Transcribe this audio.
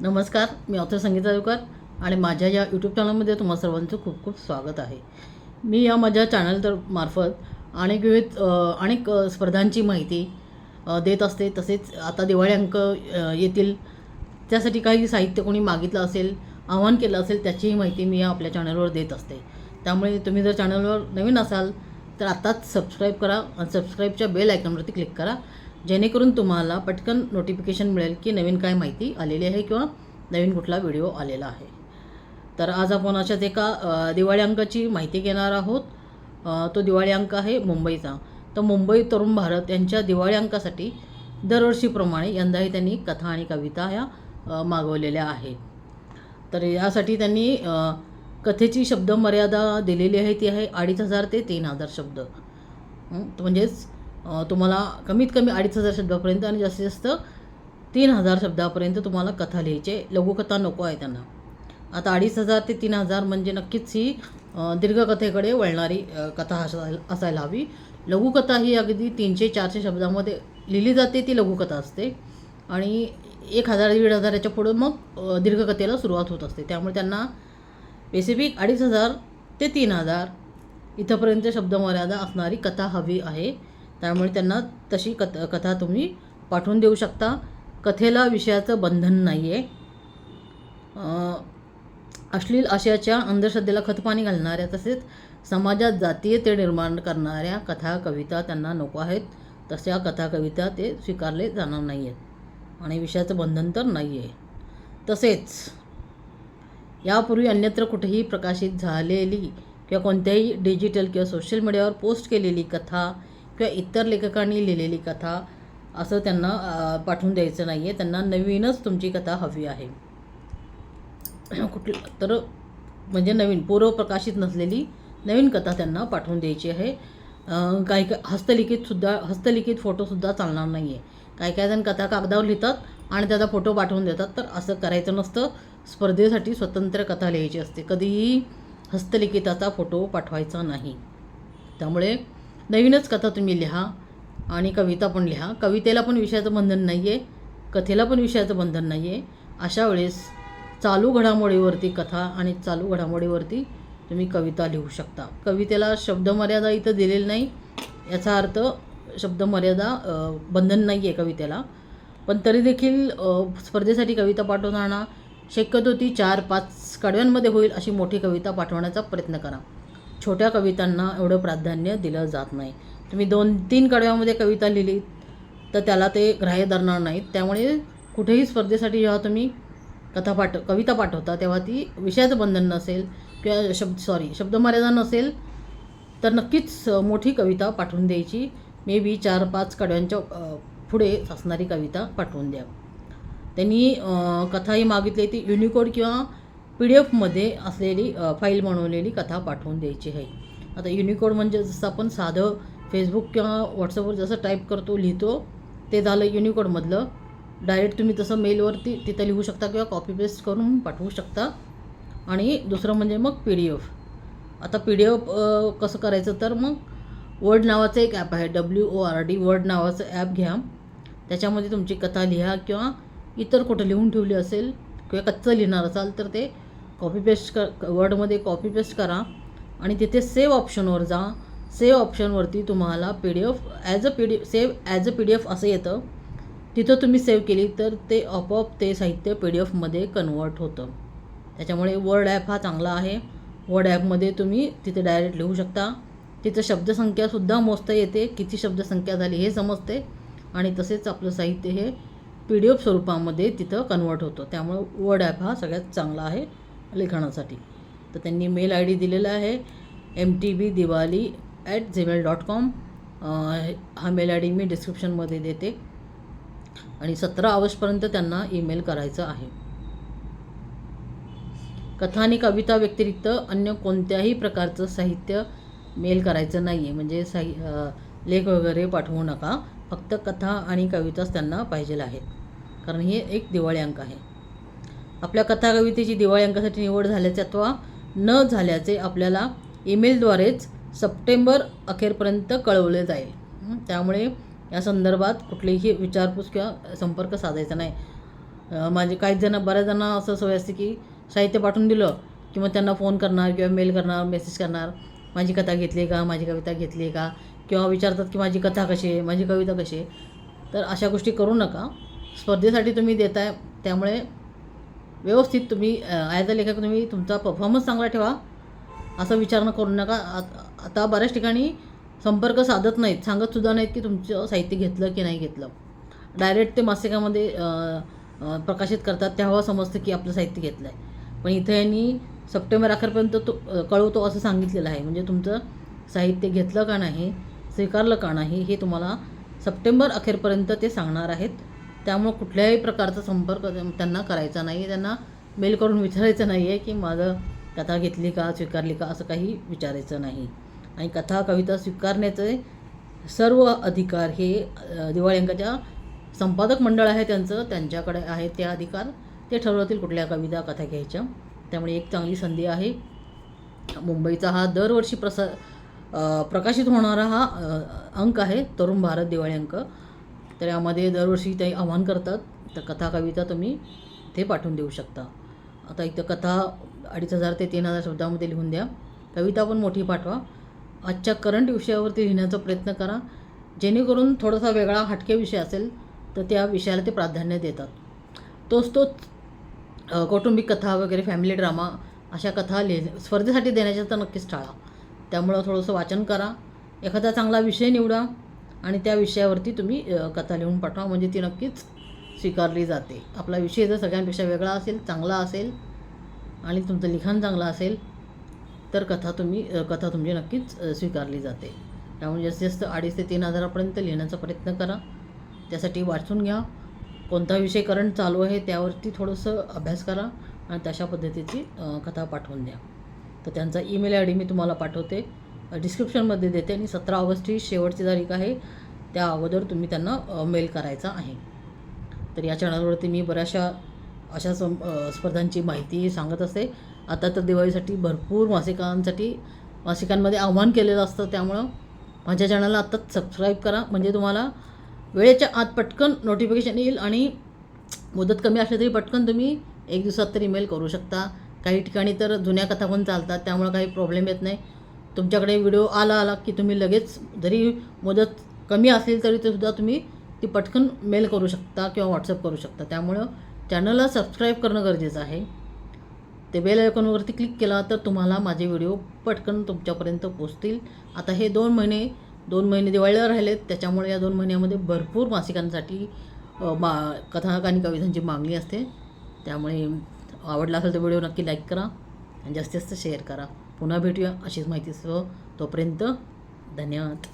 नमस्कार मी ऑथर संगीता देवकर आणि माझ्या या यूट्यूब चॅनलमध्ये तुम्हा सर्वांचं खूप खूप स्वागत आहे. मी या माझ्या चॅनल तर मार्फत अनेक विविध अनेक स्पर्धांची माहिती देत असते. तसेच आता दिवाळी अंक येतील. त्यासाठी काही साहित्य कोणी मागितलं असेल आव्हान केलं असेल त्याचीही माहिती मी या आपल्या चॅनलवर देत असते. त्यामुळे तुम्ही जर चॅनलवर नवीन असाल तर आत्ताच सबस्क्राईब करा आणि सबस्क्राईबच्या बेल आयकॉनवरती क्लिक करा. जेणेकरून तुम्हाला पटकन नोटिफिकेशन मिळेल की नवीन काय माहिती आलेली आहे किंवा नवीन कुठला व्हिडिओ आलेला आहे. तर आज आपण अशाच एका दिवाळी अंकाची माहिती घेणार आहोत. तो दिवाळी अंक आहे मुंबईचा. तर मुंबई तरुण भारत यांच्या दिवाळी अंकासाठी दरवर्षीप्रमाणे यंदाही त्यांनी कथा आणि कविता ह्या मागवलेल्या आहेत. तर यासाठी त्यांनी कथेची शब्दमर्यादा दिलेली आहे ती आहे अडीच हजार ते तीन हजार शब्द. म्हणजेच तुम्हाला कमीत कमी अडीच हजार शब्दापर्यंत आणि जास्तीत जास्त तीन हजार शब्दापर्यंत तुम्हाला कथा लिहायचे लघुकथा नको आहे त्यांना. आता अडीच हजार ते तीन हजार म्हणजे नक्कीच ही दीर्घकथेकडे वळणारी कथा असायला असायला हवी. लघुकथा ही अगदी तीनशे चारशे शब्दामध्ये लिहिली जाते ती लघुकथा असते. आणि एक हजार दीड हजाराच्या पुढं मग दीर्घकथेला सुरुवात होत असते. त्यामुळे त्यांना स्पेसिफिक अडीच हजार ते तीन हजार इथंपर्यंत शब्दमर्यादा असणारी कथा हवी आहे. त्यामुळे त्यांना तशी कथ कथा तुम्ही पाठवून देऊ शकता. कथेला विषयाचं बंधन नाही आहे अश्लील आशयाच्या अंधश्रद्धेला खतपाणी घालणाऱ्या तसेच समाजात जातीयते निर्माण करणाऱ्या कथा कविता त्यांना नको आहेत. तशा कथा कविता ते स्वीकारले जाणार नाही आहेत आणि विषयाचं बंधन तर नाही आहे तसेच यापूर्वी अन्यत्र कुठेही प्रकाशित झालेली किंवा कोणत्याही डिजिटल किंवा सोशल मीडियावर पोस्ट केलेली कथा किंवा इतर लेखकांनी लिहिलेली कथा असं त्यांना पाठवून द्यायचं नाही आहे त्यांना नवीनच तुमची कथा हवी आहे. कुठली तर म्हणजे नवीन पूर्व प्रकाशित नसलेली नवीन कथा त्यांना पाठवून द्यायची आहे. काही काही हस्तलिखितसुद्धा हस्तलिखित फोटोसुद्धा चालणार नाही आहे काही काही जण कथा कागदावर लिहितात आणि त्याचा फोटो पाठवून देतात तर असं करायचं नसतं. स्पर्धेसाठी स्वतंत्र कथा लिहायची असते. कधीही हस्तलिखिताचा फोटो पाठवायचा नाही. त्यामुळे नवीनच कथा तुम्ही लिहा आणि कविता पण लिहा. कवितेला पण विषयाचं बंधन नाही आहे कथेला पण विषयाचं बंधन नाही आहे अशा वेळेस चालू घडामोडीवरती कथा आणि चालू घडामोडीवरती तुम्ही कविता लिहू शकता. कवितेला शब्दमर्यादा इथं दिलेली नाही याचा अर्थ शब्दमर्यादा बंधन नाही आहे कवितेला. पण तरी देखील स्पर्धेसाठी कविता पाठवताना शक्यतो ती चार पाच कडव्यांमध्ये होईल अशी मोठी कविता पाठवण्याचा प्रयत्न करा. छोट्या कवितांना एवढं प्राधान्य दिलं जात नाही. तुम्ही दोन तीन कडव्यामध्ये कविता लिहिली तर त्याला ते ग्राह्य धरणार नाहीत. त्यामुळे कुठेही स्पर्धेसाठी जेव्हा तुम्ही कथा पाठ कविता पाठवता तेव्हा ती विषयाचं बंधन नसेल किंवा शब्द सॉरी शब्दमर्यादा नसेल तर नक्कीच मोठी कविता पाठवून द्यायची. मे बी चार पाच कडव्यांच्या पुढे असणारी कविता पाठवून द्या. त्यांनी कथा कथाही मागितली. ती युनिकोड किंवा पी डी एफमध्ये असलेली फाईल बनवलेली कथा पाठवून द्यायची आहे. आता युनिकोड म्हणजे जसं आपण साधं फेसबुक किंवा व्हॉट्सअपवर जसं टाईप करतो लिहितो ते झालं युनिकोडमधलं डायरेक्ट तुम्ही तसं मेलवरती तिथं लिहू शकता किंवा कॉपी पेस्ट करून पाठवू शकता. आणि दुसरं म्हणजे मग पी डी एफ आता पी डी एफ कसं करायचं तर मग वर्ड नावाचं एक ॲप आहे W O R D word नावाचं ॲप घ्या. त्याच्यामध्ये तुमची कथा लिहा किंवा इतर कुठं लिहून ठेवली असेल किंवा कच्चं लिहिणार असाल तर ते कॉपी पेस्ट कर वर्डमध्ये कॉपी पेस्ट करा आणि तिथे सेव्ह ऑप्शनवर जा. सेव्ह ऑप्शनवरती तुम्हाला P D F as a P D save as a P D F असं येतं. तिथं तुम्ही सेव्ह केली तर ते आपोआप ते साहित्य पी डी एफमध्ये कन्वर्ट होतं. त्याच्यामुळे वर्ड ॲप हा चांगला आहे. वर्ड ॲपमध्ये तुम्ही तिथे डायरेक्ट लिहू शकता. तिथं शब्दसंख्यासुद्धा मोजता येते. किती शब्दसंख्या झाली हे समजते. आणि तसेच आपलं साहित्य हे पी डी एफ स्वरूपामध्ये तिथं कन्वर्ट होतं. त्यामुळे वर्ड ॲप हा सगळ्यात चांगला आहे. लिखाणासाठी तर त्यांनी मेल आय डी दिलेला आहे M T B Diwali at Gmail dot com हा मेल आय डी मी डिस्क्रिप्शनमध्ये देते. आणि सतरा ऑगस्टपर्यंत त्यांना ईमेल करायचं आहे. कथा आणि कविता व्यतिरिक्त अन्य कोणत्याही प्रकारचं साहित्य मेल करायचं नाही आहे म्हणजे साहि लेख वगैरे पाठवू नका. फक्त कथा आणि कविताच त्यांना पाहिजे आहेत. कारण हे एक दिवाळी अंक आहे. आपल्या कथा कवितेची दिवाळी अंकासाठी निवड झाल्याचे अथवा न झाल्याचे आपल्याला ईमेलद्वारेच सप्टेंबर अखेरपर्यंत कळवले जाईल. त्यामुळे या संदर्भात कुठलीही विचारपूस किंवा संपर्क साधायचा नाही. माझे काही जण बऱ्याच जणांना असं सवय असते की साहित्य पाठवून दिलं किंवा त्यांना फोन करणार किंवा मेल करणार मेसेज करणार माझी कथा घेतली का माझी कविता घेतली का किंवा विचारतात की माझी कथा कशी आहे माझी कविता कशी आहे तर अशा गोष्टी करू नका. स्पर्धेसाठी तुम्ही देताय त्यामुळे व्यवस्थित तुम्ही ॲज अ लेखक तुम्ही तुमचा परफॉर्मन्स चांगला ठेवा. असं विचारणं करू नका. आत- आता बऱ्याच ठिकाणी संपर्क साधत नाहीत सांगतसुद्धा नाहीत की तुमचं साहित्य घेतलं की नाही घेतलं. डायरेक्ट ते मासिकामध्ये प्रकाशित करतात तेव्हा समजतं की आपलं साहित्य घेतलं आहे पण इथं यांनी सप्टेंबर अखेरपर्यंत तो कळवतो असं सांगितलेलं आहे. म्हणजे तुमचं साहित्य घेतलं का नाही स्वीकारलं का नाही हे तुम्हाला सप्टेंबर अखेरपर्यंत ते सांगणार आहेत. त्यामुळं कुठल्याही प्रकारचा संपर्क त्यांना करायचा नाही त्यांना मेल करून विचारायचं नाही आहे की माझं कथा घेतली का स्वीकारली का असं काही विचारायचं नाही. आणि कथा कविता स्वीकारण्याचे सर्व अधिकार हे दिवाळी अंकाच्या संपादक मंडळ आहे त्यांचं त्यांच्याकडे आहे ते अधिकार. ते ठरवतील कुठल्या कविता कथा घ्यायच्या. त्यामुळे एक चांगली संधी आहे. मुंबईचा हा दरवर्षी प्रसा प्रकाशित होणारा हा अंक आहे तरुण भारत दिवाळी अंक. तर यामध्ये दरवर्षी ते आव्हान करतात. तर कथा कविता तुम्ही ते पाठवून देऊ शकता. आता इथं कथा अडीच हजार ते तीन हजार शब्दामध्ये लिहून द्या. कविता पण मोठी पाठवा. आजच्या करंट विषयावरती लिहिण्याचा प्रयत्न करा. जेणेकरून थोडासा वेगळा हटके विषय असेल तर त्या विषयाला ते प्राधान्य देतात. तोच तोच कौटुंबिक कथा वगैरे फॅमिली ड्रामा अशा कथा लिहि स्पर्धेसाठी देण्याच्या तर नक्कीच टाळा. त्यामुळं थोडंसं वाचन करा. एखादा चांगला विषय निवडा. आणि त्या विषयावरती तुम्ही कथा लिहून पाठवा. म्हणजे ती नक्कीच स्वीकारली जाते. आपला विषय जर सगळ्यांपेक्षा वेगळा असेल चांगला असेल आणि तुमचं लिखाण चांगलं असेल तर कथा तुम्ही कथा तुमची नक्कीच स्वीकारली जाते. त्यामुळे जास्तीत जास्त अडीच ते तीन हजारापर्यंत लिहिण्याचा प्रयत्न करा. त्यासाठी वाचून घ्या. कोणता विषय करंट चालू आहे त्यावरती थोडंसं अभ्यास करा आणि तशा पद्धतीची कथा पाठवून द्या. तर त्यांचा ईमेल आय डी मी तुम्हाला पाठवते. डिस्क्रिप्शनमध्ये देते आणि सतरा ऑगस्ट ही शेवटची तारीख आहे. त्या अगोदर तुम्ही त्यांना मेल करायचा आहे. तर या चॅनलवरती मी बऱ्याचशा अशा सं स्पर्धांची माहिती सांगत असते. आता तर दिवाळीसाठी भरपूर मासिकांसाठी मासिकांमध्ये आव्हान केलेलं असतं. त्यामुळं माझ्या चॅनलला आत्ताच सबस्क्राईब करा. म्हणजे तुम्हाला वेळेच्या आत पटकन नोटिफिकेशन येईल आणि मुदत कमी असली तरी पटकन तुम्ही एक दिवसात तरी मेल करू शकता. काही ठिकाणी तर जुन्या कथा पण चालतात. त्यामुळं काही प्रॉब्लेम येत नाही. तुमच्याकडे व्हिडिओ आला आला की तुम्ही लगेच जरी मुदत कमी असेल तरी सुद्धा तुम्ही ती पटकन मेल करू शकता किंवा व्हॉट्सअप करू शकता. त्यामुळं चॅनलला सबस्क्राईब करणं गरजेचं आहे. ते बेल आयकॉनवरती क्लिक केला तर तुम्हाला माझे व्हिडिओ पटकन तुमच्यापर्यंत पोचतील आता हे दोन महिने दोन महिने दिवाळीला राहिलेत. त्याच्यामुळे या दोन महिन्यामध्ये भरपूर मासिकांसाठी मा कथानक आणि कवितांची मागणी असते. त्यामुळे आवडला असेल तर व्हिडिओ नक्की लाईक करा आणि जास्तीत जास्त शेअर करा. पुन्हा भेटूया अशीच माहितीसह तोपर्यंत धन्यवाद.